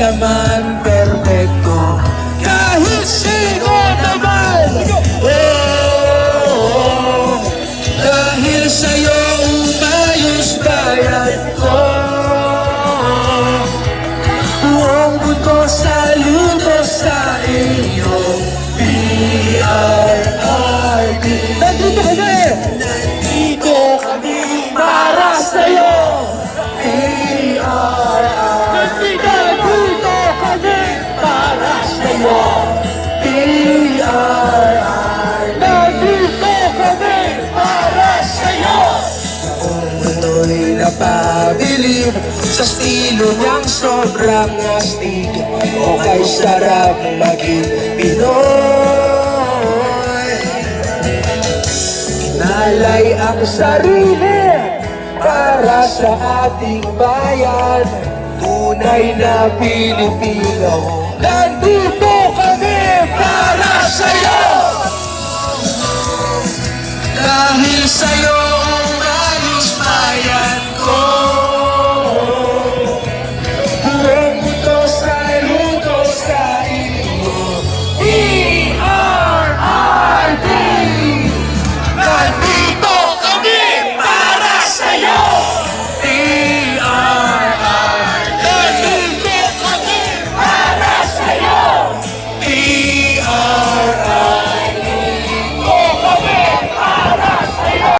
ka man perfecto Kahit sino naman. Oh, Dahil sa'yo umayos bayan ko. Buong buto sa luto sa iyo B-R-R-D Nandito! Nandito napabilib Sa estilo niyang sobrang astig O kay sarap maging Pinoy. Nalay ang sarili Para sa ating bayan. Tunay na Pilipino. Nandito